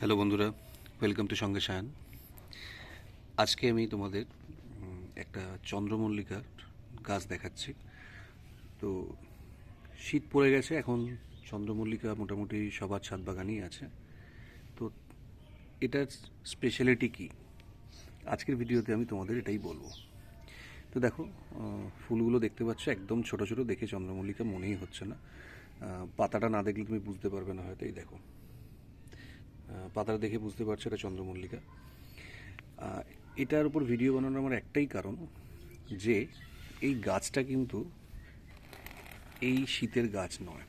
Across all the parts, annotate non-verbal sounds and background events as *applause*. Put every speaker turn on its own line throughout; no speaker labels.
Hello বন্ধুরা welcome to সঙ্গে সায়ন। আজকে আমি তোমাদের একটা চন্দ্রমল্লিকার গাছ দেখাচ্ছি। তো শীত পড়ে গেছে, এখন চন্দ্রমল্লিকা মোটামুটি সবার ছাদ বাগানেই আছে। তো এটার স্পেশালিটি কী? আজকের ভিডিওতে আমি তোমাদের এটাই বলব। তো দেখো ফুলগুলো দেখতে পাচ্ছ, একদম ছোট ছোট, দেখে চন্দ্রমল্লিকা মনেই হচ্ছে না। পাতাটা না দেখলে তুমি বুঝতে পারবে না, হয়তো এই দেখো। পাতাটা দেখে বুঝতে পারছ এটা চন্দ্রমল্লিকা। এটার উপর ভিডিও বানানোর আমার একটাই কারণ যে এই গাছটা কিন্তু এই শীতের গাছ নয়।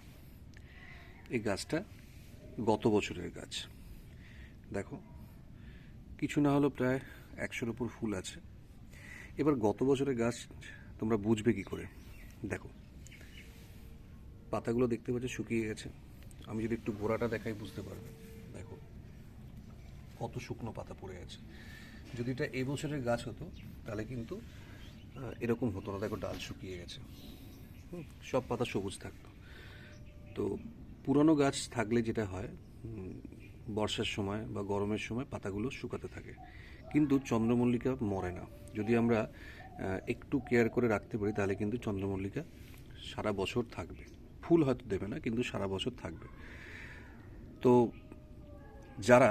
এই গাছটা গত বছরের গাছ। দেখো, কিছু না হলেও প্রায় একশোর উপর ফুল আছে। এবার গত বছরের গাছ তোমরা বুঝবে কি করে? দেখো, পাতাগুলো দেখতে পাচ্ছ শুকিয়ে গেছে। আমি যদি একটু গোড়াটা দেখাই বুঝতে পারবে। কত শুকনো পাতা পড়ে আছে। যদি এটা এবছরের গাছ হতো, তাহলে কিন্তু এরকম হতো না। দেখো, ডাল শুকিয়ে গেছে। সব পাতা সবুজ থাকতো। তো পুরনো গাছ থাকলে যেটা হয় বর্ষার সময় বা গরমের সময় পাতাগুলো শুকাতে থাকে। কিন্তু চন্দ্রমল্লিকা মরে না। যদি আমরা একটু কেয়ার করে রাখতে পারি, তাহলে কিন্তু চন্দ্রমল্লিকা সারা বছর থাকবে। ফুল হয়তো দেবে না, কিন্তু সারা বছর থাকবে। তো যারা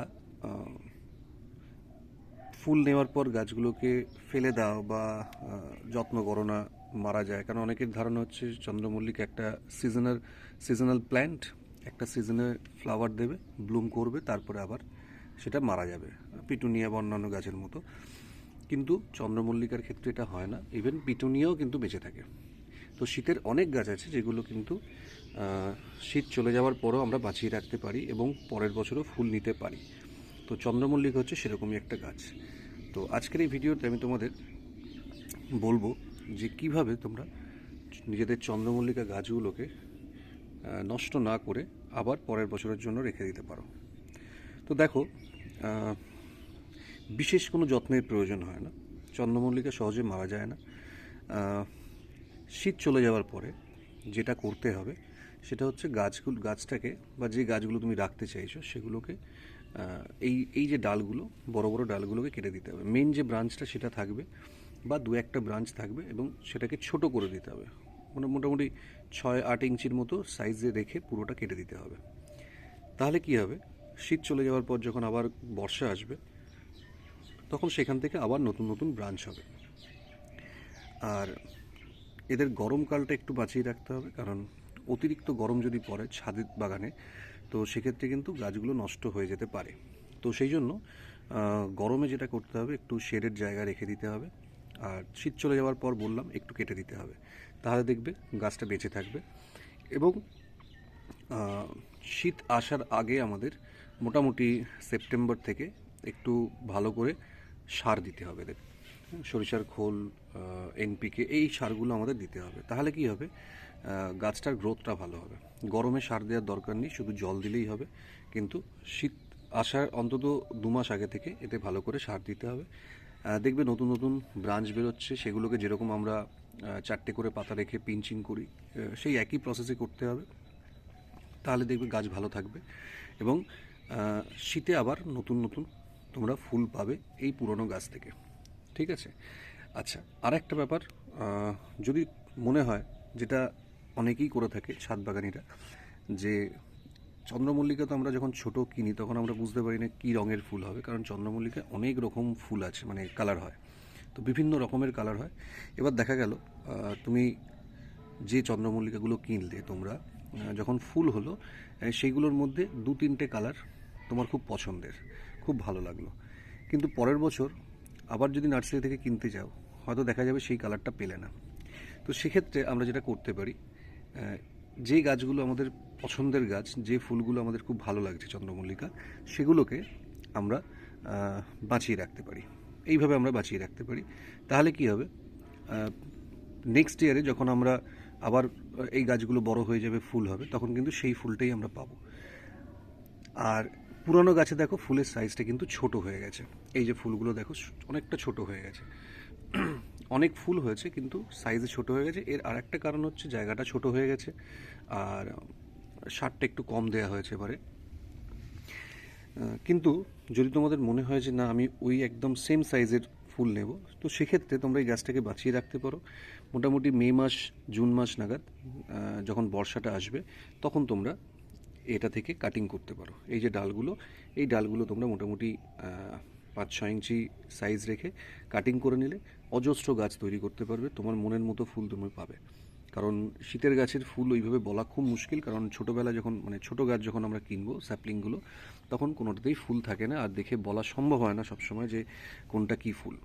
ফুল নেওয়ার পর গাছগুলোকে ফেলে দাও বা যত্ন করো না, মারা যায়। কারণ অনেকের ধারণা হচ্ছে চন্দ্রমল্লিকা একটা সিজনাল সিজনাল প্ল্যান্ট একটা সিজনে ফ্লাওয়ার দেবে ব্লুম করবে, তারপরে আবার সেটা মারা যাবে, পিটুনিয়া বা অন্যান্য গাছের মতো। কিন্তু চন্দ্রমল্লিকার ক্ষেত্রে এটা হয় না। ইভেন পিটুনিয়াও কিন্তু বেঁচে থাকে। তো শীতের অনেক গাছ আছে যেগুলো কিন্তু শীত চলে যাওয়ার পরও আমরা বাঁচিয়ে রাখতে পারি এবং পরের বছরও ফুল নিতে পারি। তো চন্দ্রমল্লিকা হচ্ছে সেরকমই একটা গাছ। তো আজকের এই ভিডিওতে আমি তোমাদের বলব যে কীভাবে তোমরা নিজেদের চন্দ্রমল্লিকা গাছগুলোকে নষ্ট না করে আবার পরের বছরের জন্য রেখে দিতে পারো। তো দেখো বিশেষ কোনো যত্নের প্রয়োজন হয় না। চন্দ্রমল্লিকা সহজে মারা যায় না। শীত চলে যাওয়ার পরে যেটা করতে হবে সেটা হচ্ছে গাছগুলো, গাছটাকে বা যে গাছগুলো তুমি রাখতে চাইছো সেগুলোকে এই এই যে ডালগুলো, বড় বড় ডালগুলোকে কেটে দিতে হবে। মেন যে ব্রাঞ্চটা সেটা থাকবে বা দু একটা ব্রাঞ্চ থাকবে এবং সেটাকে ছোট করে দিতে হবে। মানে মোটামুটি ছয় আট ইঞ্চির মতো সাইজে রেখে পুরোটা কেটে দিতে হবে। তাহলে কি হবে? শীত চলে যাওয়ার পর যখন আবার বর্ষা আসবে, তখন সেখান থেকে আবার নতুন নতুন ব্রাঞ্চ হবে। আর এদের গরমকালটা একটু বাঁচিয়ে রাখতে হবে, কারণ অতিরিক্ত গরম যদি পড়ে ছাদের বাগানে তো সেক্ষেত্রে কিন্তু গাছগুলো নষ্ট হয়ে যেতে পারে। তো সেই জন্য গরমে যেটা করতে হবে, একটু শেডের জায়গা রেখে দিতে হবে। আর শীত চলে যাওয়ার পর বললাম, একটু কেটে দিতে হবে। তাহলে দেখবে গাছটা বেঁচে থাকবে। এবং শীত আসার আগে আমাদের মোটামুটি সেপ্টেম্বর থেকে একটু ভালো করে সার দিতে হবে। এদের সরিষার খোল এনপিকে এই সারগুলো আমাদের দিতে হবে। তাহলে কি হবে? গাছটার গ্রোথটা ভালো হবে। গরমে সার দেওয়ার দরকার নেই, শুধু জল দিলেই হবে। কিন্তু শীত আসার অন্তত দু মাস আগে থেকে এতে ভালো করে সার দিতে হবে। দেখবে নতুন নতুন ব্রাঞ্চ বেরোচ্ছে, সেগুলোকে যেরকম আমরা চারটে করে পাতা রেখে পিঞ্চিং করি সেই একই প্রসেসে করতে হবে। তাহলে দেখবে গাছ ভালো থাকবে এবং শীতে আবার নতুন নতুন তোমরা ফুল পাবে এই পুরনো গাছ থেকে। ঠিক আছে? আচ্ছা আর একটা ব্যাপার যদি মনে হয়, যেটা অনেকেই করে থাকে ছাদ বাগানিরা যে চন্দ্রমল্লিকা তো আমরা যখন ছোট কিনি, তখন আমরা বুঝতে পারি না কী রঙের ফুল হবে, কারণ চন্দ্রমল্লিকা অনেক রকম ফুল আছে মানে কালার হয়। তো বিভিন্ন রকমের কালার হয়। এবার দেখা গেল তুমি যে চন্দ্রমল্লিকাগুলো কিনলে, তোমরা যখন ফুল হলো সেইগুলোর মধ্যে দু তিনটে কালার তোমার খুব পছন্দের, খুব ভালো লাগল। কিন্তু পরের বছর আবার যদি নার্সারি থেকে কিনতে যাও, হয়তো দেখা যাবে সেই কালারটা পেলে না। তো সেক্ষেত্রে আমরা যেটা করতে পারি যে গাছগুলো আমাদের পছন্দের গাছ, যে ফুলগুলো আমাদের খুব ভালো লাগছে চন্দ্রমল্লিকা, সেগুলোকে আমরা বাঁচিয়ে রাখতে পারি। এইভাবে আমরা বাঁচিয়ে রাখতে পারি। তাহলে কি হবে? নেক্সট ইয়ারে যখন আমরা আবার এই গাছগুলো বড় হয়ে যাবে, ফুল হবে, তখন কিন্তু সেই ফুলটাই আমরা পাবো। আর পুরনো গাছে দেখো ফুলের সাইজটা কিন্তু ছোট হয়ে গেছে। এই যে ফুলগুলো দেখো অনেকটা ছোট হয়ে গেছে। *clears throat* অনেক ফুল হয়েছে কিন্তু সাইজে ছোট হয়ে গেছে। এর আর একটা কারণ হচ্ছে জায়গাটা ছোট হয়ে গেছে আর সারটা একটু কম দেওয়া হয়েছে এবারে। কিন্তু যদি তোমাদের মনে হয় যে না, আমি ওই একদম সেম সাইজের ফুল নেব, তো সেক্ষেত্রে তোমরা এই গাছটাকে বাঁচিয়ে রাখতে পারো। মোটামুটি মে মাস, জুন মাস নাগাদ যখন বর্ষাটা আসবে, তখন তোমরা এটা থেকে কাটিং করতে পারো। এই যে ডালগুলো, এই ডালগুলো তোমরা মোটামুটি পাঁচ, ছয় ইঞ্চি সাইজ রেখে কাটিং করে নিলে অজস্র গাছ তৈরি করতে পারবে, তোমার মনের মতো ফুল তুমি পাবে। কারণ শীতের গাছের ফুল ওইভাবে বলা খুব মুশকিল, কারণ ছোটোবেলা যখন মানে ছোটো গাছ যখন আমরা কিনবো স্যাপলিংগুলো তখন কোনোটাতেই ফুল থাকে না, আর দেখে বলা সম্ভব হয় না সবসময় যে কোনটা কী ফুল।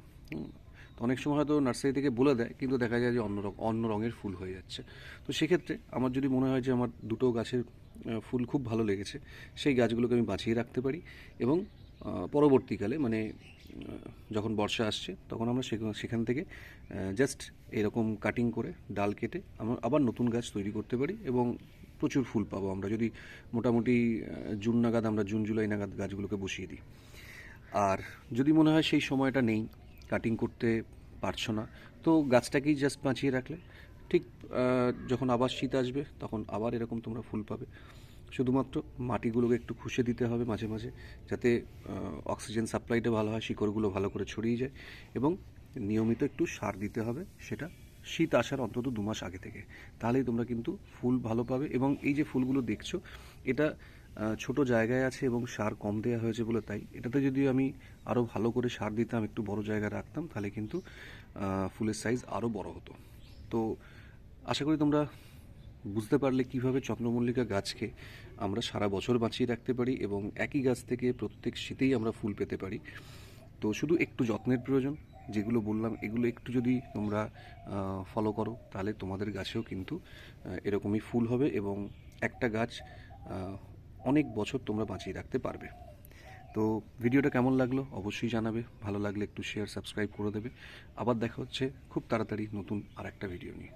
অনেক সময় হয়তো নার্সারি থেকে বলে দেয়, কিন্তু দেখা যায় যে অন্য অন্য রঙের ফুল হয়ে যাচ্ছে। তো সেক্ষেত্রে আমার যদি মনে হয় যে আমার দুটো গাছের ফুল খুব ভালো লেগেছে, সেই গাছগুলোকে আমি বাঁচিয়ে রাখতে পারি এবং পরবর্তীকালে মানে যখন বর্ষা আসছে, তখন আমরা সেখান থেকে জাস্ট এরকম কাটিং করে ডাল কেটে আমরা আবার নতুন গাছ তৈরি করতে পারি এবং প্রচুর ফুল পাবো আমরা। যদি মোটামুটি জুন নাগাদ আমরা জুন, জুলাই নাগাদ গাছগুলোকে বসিয়ে দিই। আর যদি মনে হয় সেই সময়টা নেই কাটিং করতে পারছ না। তো গাছটাকেই জাস্ট বাঁচিয়ে রাখলে। ঠিক যখন আবার শীত আসবে, তখন আবার এরকম তোমরা ফুল পাবে। শুধুমাত্র মাটিগুলোকে একটু খুশে দিতে হবে মাঝে মাঝে, যাতে অক্সিজেন সাপ্লাইটা ভালো হয়, শিকড়গুলো ভালো করে ছড়িয়ে যায় এবং নিয়মিত একটু সার দিতে হবে, সেটা শীত আসার অন্তত দু মাস আগে থেকে। তাহলেই তোমরা কিন্তু ফুল ভালো পাবে এবং এই যে ফুলগুলো দেখছ, এটা ছোট জায়গায় আছে এবং সার কম দেওয়া হয়েছে বলে তাই। এটাতে যদি আমি আরও ভালো করে সার দিতাম, একটু বড় জায়গায় রাখতাম, তাহলে কিন্তু ফুলের সাইজ আরও বড় হতো। তো আশা করি তোমরা বুঝতে পারলে কীভাবে চন্দ্রমল্লিকা গাছকে আমরা সারা বছর বাঁচিয়ে রাখতে পারি এবং একই গাছ থেকে প্রত্যেক শীতেই আমরা ফুল পেতে পারি। তো শুধু একটু যত্নের প্রয়োজন, যেগুলো বললাম, এগুলো একটু যদি তোমরা ফলো করো, তাহলে তোমাদের গাছেও কিন্তু এরকমই ফুল হবে এবং একটা গাছ অনেক বছর তোমরা বাঁচিয়ে রাখতে পারবে। তো ভিডিওটা কেমন লাগল অবশ্যই জানাবে। ভালো লাগলে একটু শেয়ার সাবস্ক্রাইব করে দেবে। আবার দেখা হচ্ছে খুব তাড়াতাড়ি নতুন আর একটা ভিডিও নিয়ে।